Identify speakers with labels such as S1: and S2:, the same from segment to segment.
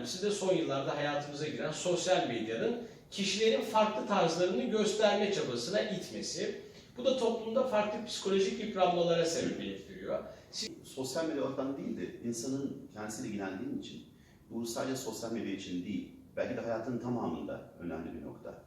S1: De son yıllarda hayatımıza giren sosyal medyanın kişilerin farklı tarzlarını gösterme çabasına itmesi. Bu da toplumda farklı psikolojik yıpranmalara sebebiyet veriyor.
S2: Sosyal medya odaklı değil de insanın kendisiyle ilgilendiğim için bu sadece sosyal medya için değil, belki de hayatın tamamında önemli bir nokta.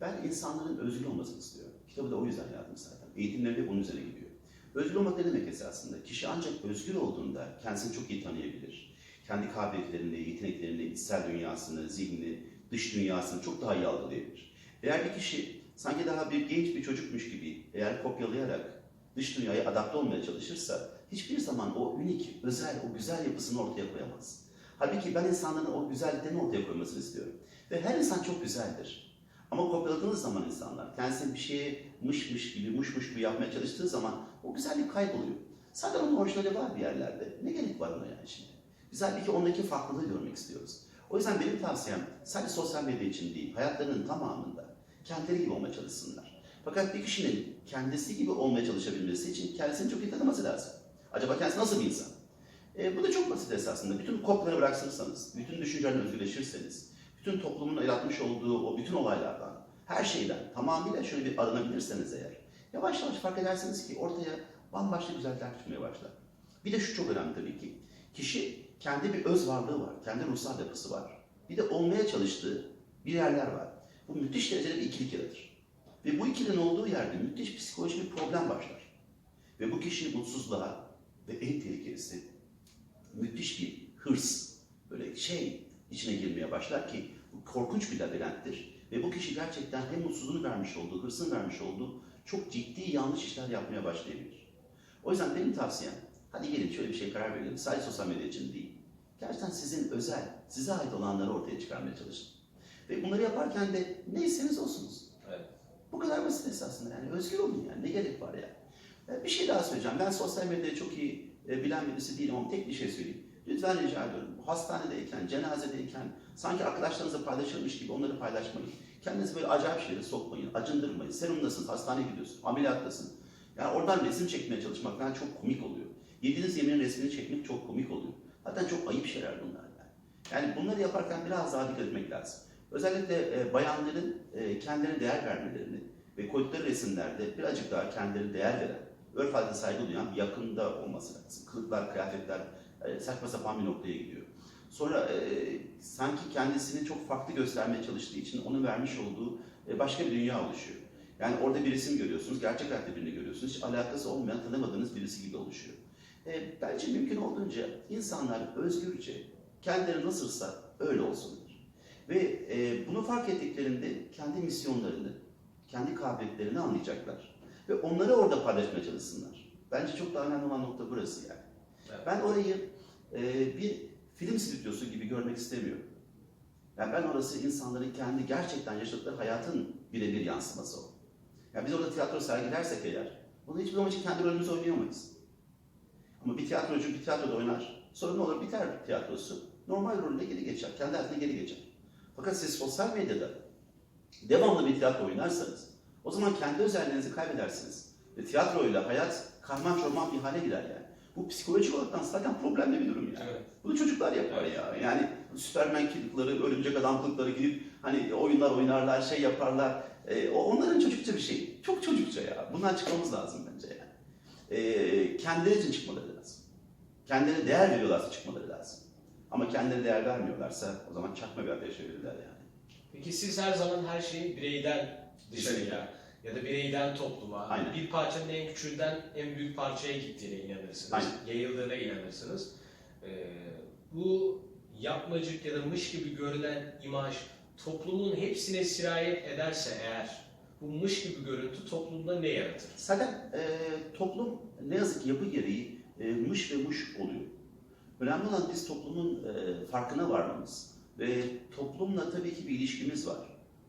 S2: Ben insanların özgür olmasını istiyorum. Kitabı da o yüzden yazdım zaten. Eğitimleri de bunun üzerine gidiyor. Özgür olmak ne demek esasında? Kişi ancak özgür olduğunda kendisini çok iyi tanıyabilir. Kendi kabiliyetlerini, yeteneklerini, içsel dünyasını, zihnini, dış dünyasını çok daha iyi algılayabilir. Eğer bir kişi sanki daha bir genç bir çocukmuş gibi eğer kopyalayarak dış dünyaya adapte olmaya çalışırsa hiçbir zaman o unik, özel, o güzel yapısını ortaya koyamaz. Halbuki ben insanların o güzelliklerini ortaya koymasını istiyorum. Ve her insan çok güzeldir. Ama kopyaladığınız zaman insanlar kendisini bir şeye mışmış gibi, muşmuş gibi yapmaya çalıştığı zaman o güzellik kayboluyor. Zaten onun orijinali var bir yerlerde. Ne gerek var ona yani şimdi? Biz halbuki ondaki farklılığı görmek istiyoruz. O yüzden benim tavsiyem sadece sosyal medya için değil, hayatlarının tamamında kendileri gibi olmaya çalışsınlar. Fakat bir kişinin kendisi gibi olmaya çalışabilmesi için kendisini çok iyi tanıması lazım. Acaba kendisi nasıl bir insan? E, bu da çok basit esasında. Bütün kopyaları bıraksanız, bütün düşüncelerden özgürleşirseniz, bütün toplumun el atmış olduğu o bütün olaylardan, her şeyden tamamıyla şöyle bir arınabilirseniz eğer, yavaş yavaş fark edersiniz ki ortaya bambaşka güzellikler çıkmaya başlar. Bir de şu çok önemli tabii ki. Kişi kendi bir öz varlığı var, kendi ruhsal yapısı var. Bir de olmaya çalıştığı bir yerler var. Bu müthiş derecede bir ikilik yaratır. Ve bu ikilinin olduğu yerde müthiş psikolojik bir problem başlar. Ve bu kişi mutsuzluğa ve en tehlikelisi müthiş bir hırs, böyle şey içine girmeye başlar ki bu korkunç bir labirenttir. Ve bu kişi gerçekten hem mutsuzluğunu vermiş olduğu, hırsını vermiş olduğu çok ciddi yanlış işler yapmaya başlayabilir. O yüzden benim tavsiyem, hadi gelin şöyle bir şey karar verelim. Sadece sosyal medya için değil. Gerçekten sizin özel, size ait olanları ortaya çıkarmaya çalışın. Ve bunları yaparken de neyseniz olsunuz.
S1: Evet.
S2: Bu kadar basit esasında yani özgür olun yani ne gerek var ya. E, Bir şey daha söyleyeceğim. Ben sosyal medyayı çok iyi e, bilen birisi değilim ama tek bir şey söyleyeyim. Lütfen rica ediyorum. Hastanedeyken, cenazedeyken sanki arkadaşlarınızla paylaşılmış gibi onları paylaşmayın. Kendinizi böyle acayip şeylere sokmayın, acındırmayın. Serumdasın, hastaneye gidiyorsun, ameliyattasın. Yani oradan resim çekmeye çalışmak falan çok komik oluyor. Yediğiniz yemeğin resmini çekmek çok komik oluyor. Zaten çok ayıp şeyler bunlar yani. Yani bunları yaparken biraz daha dikkat etmek lazım. Özellikle e, bayanların e, kendilerine değer vermelerini ve koydukları resimlerde birazcık daha kendilerine değer veren, örf adete saygı duyan bir yakında olması lazım. Kılıklar, kıyafetler e, saçma sapan bir noktaya gidiyor. Sonra e, sanki kendisini çok farklı göstermeye çalıştığı için onun vermiş olduğu e, başka bir dünya oluşuyor. Yani orada bir resim görüyorsunuz, gerçek hayatta birini görüyorsunuz. Hiç alakası olmayan, tanımadığınız birisi gibi oluşuyor. E, bence mümkün olduğunca insanlar özgürce kendileri nasılsa öyle olsunlar. Ve e, bunu fark ettiklerinde kendi misyonlarını, kendi kabiliyetlerini anlayacaklar. Ve onları orada paylaşmaya çalışsınlar. Bence çok daha önemli olan nokta burası yani.
S1: Evet.
S2: Ben orayı e, bir film stüdyosu gibi görmek istemiyorum. Yani ben orası insanların kendi gerçekten yaşadıkları hayatın birebir yansıması o. Yani biz orada tiyatro sergilersek eğer, bunu hiçbir zaman için kendi rolümüzü oynayamayız. Ama bir tiyatrocu bir tiyatroda oynar, sonra ne olur biter tiyatrosu. Normal rolüne geri geçer, kendi hayatına geri geçer. Fakat siz sosyal medyada devamlı bir tiyatro oynarsanız, o zaman kendi özelliğinizi kaybedersiniz. Ve tiyatroyla hayat karman çorman bir hale girer yani. Bu psikolojik olarak zaten problemli bir durum yani.
S1: Evet.
S2: Bunu çocuklar yapar ya. Yani Süpermen kılıkları, örümcek adam kılıkları gidip hani oyunlar oynarlar, şey yaparlar. O onların çocukça bir şey. Çok çocukça ya. Bundan çıkmamız lazım bence Ee, kendileri için çıkmaları lazım. Kendilerine değer veriyorlarsa çıkmaları lazım. Ama kendilerine değer vermiyorlarsa o zaman çakma bir ateş verirler yani.
S1: Peki siz her zaman her şeyin bireyden dışarıya ya da bireyden topluma,
S2: Aynen.
S1: bir parçanın en küçüğünden en büyük parçaya gittiğine inanırsınız,
S2: Aynen.
S1: yayıldığına inanırsınız. Ee, bu yapmacık ya da mış gibi görülen imaj toplumun hepsine sirayet ederse eğer bu mış gibi görüntü toplumda ne yaratır?
S2: Zaten e, toplum ne yazık ki yapı gereği e, mış ve muş oluyor. Önemli olan biz toplumun e, farkına varmamız. Ve toplumla tabii ki bir ilişkimiz var.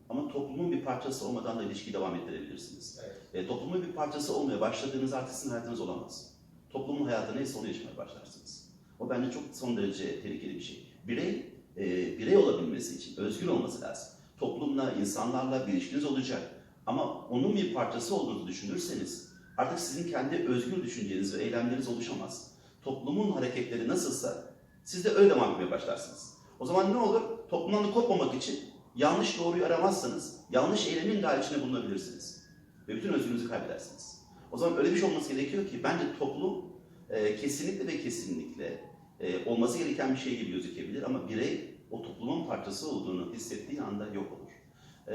S2: Ama toplumun bir parçası olmadan da ilişkiyi devam ettirebilirsiniz.
S1: Evet.
S2: E, toplumun bir parçası olmaya başladığınız artık sizin hayatınız olamaz. Toplumun hayatı neyse onu yaşamaya başlarsınız. O bence çok son derece tehlikeli bir şey. Birey, e, birey olabilmesi için özgür olması lazım. Toplumla, insanlarla bir ilişkiniz olacak. Ama onun bir parçası olduğunuzu düşünürseniz artık sizin kendi özgür düşünceniz ve eylemleriniz oluşamaz. Toplumun hareketleri nasılsa siz de öyle etmeye başlarsınız. O zaman ne olur? Toplumdan da kopmamak için yanlış doğruyu aramazsanız yanlış eylemin dahi içinde bulunabilirsiniz. Ve bütün özgürlüğünüzü kaybedersiniz. O zaman öyle bir şey olması gerekiyor ki bence toplum e, kesinlikle ve kesinlikle e, olması gereken bir şey gibi gözükebilir ama birey o toplumun parçası olduğunu hissettiği anda yok olur.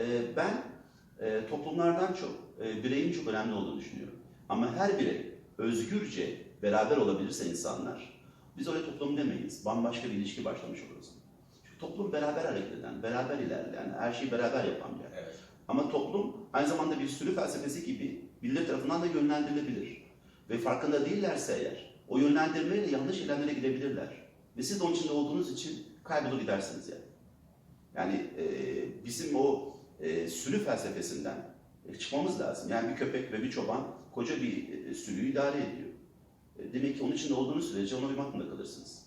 S2: E, ben e, toplumlardan çok e, bireyin çok önemli olduğunu düşünüyorum. Ama her birey özgürce beraber olabilirse insanlar, biz öyle toplum demeyiz. Bambaşka bir ilişki başlamış oluruz. Çünkü toplum beraber hareket eden, beraber ilerleyen, her şeyi beraber yapan bir yer.
S1: Evet.
S2: Ama toplum aynı zamanda bir sürü felsefesi gibi birileri tarafından da yönlendirilebilir. Ve farkında değillerse eğer, o yönlendirmeyle yanlış ilerlere gidebilirler. Ve siz de onun içinde olduğunuz için kaybolur gidersiniz yani. Yani e, bizim o e, sürü felsefesinden e, çıkmamız lazım. Yani bir köpek ve bir çoban koca bir e, sürüyü idare ediyor. E, demek ki onun içinde olduğunuz sürece ona uymak zorunda kalırsınız.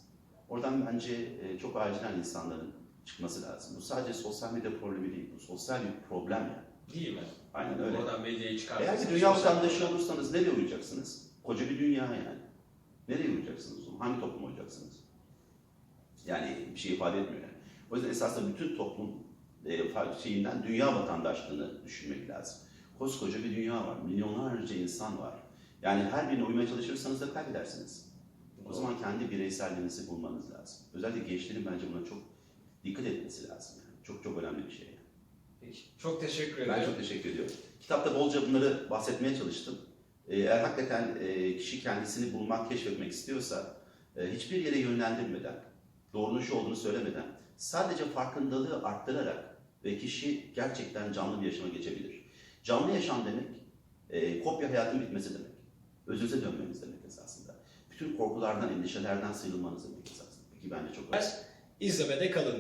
S2: Oradan bence çok acilen insanların çıkması lazım. Bu sadece sosyal medya problemi değil, bu sosyal bir problem yani.
S1: Değil mi?
S2: Aynen öyle.
S1: Oradan medyayı çıkartmak.
S2: Eğer bir dünya vatandaşı olursanız nereye uyacaksınız? Koca bir dünya yani. Nereye uyacaksınız? o zaman? Hangi topluma uyacaksınız? Yani bir şey ifade etmiyor yani. O yüzden esasında bütün toplum şeyinden dünya vatandaşlığını düşünmek lazım. Koskoca bir dünya var. Milyonlarca insan var. Yani her birine uymaya çalışırsanız da kaybedersiniz. O zaman kendi bireyselliğinizi bulmanız lazım. Özellikle gençlerin bence buna çok dikkat etmesi lazım. Yani. Çok çok önemli bir şey. Yani.
S1: Peki. Çok teşekkür ederim.
S2: Ben çok teşekkür ediyorum. Kitapta bolca bunları bahsetmeye çalıştım. Ee, Eğer hakikaten e, kişi kendisini bulmak, keşfetmek istiyorsa e, hiçbir yere yönlendirmeden, doğrunun şu olduğunu söylemeden, sadece farkındalığı arttırarak ve kişi gerçekten canlı bir yaşama geçebilir. Canlı yaşam demek, e, kopya hayatın bitmesi demek. Özünüze dönmeniz demek esasında. Bütün korkulardan, endişelerden sıyrılmanız demek esasında. Peki bence çok önemli.
S1: İzlemede kalın.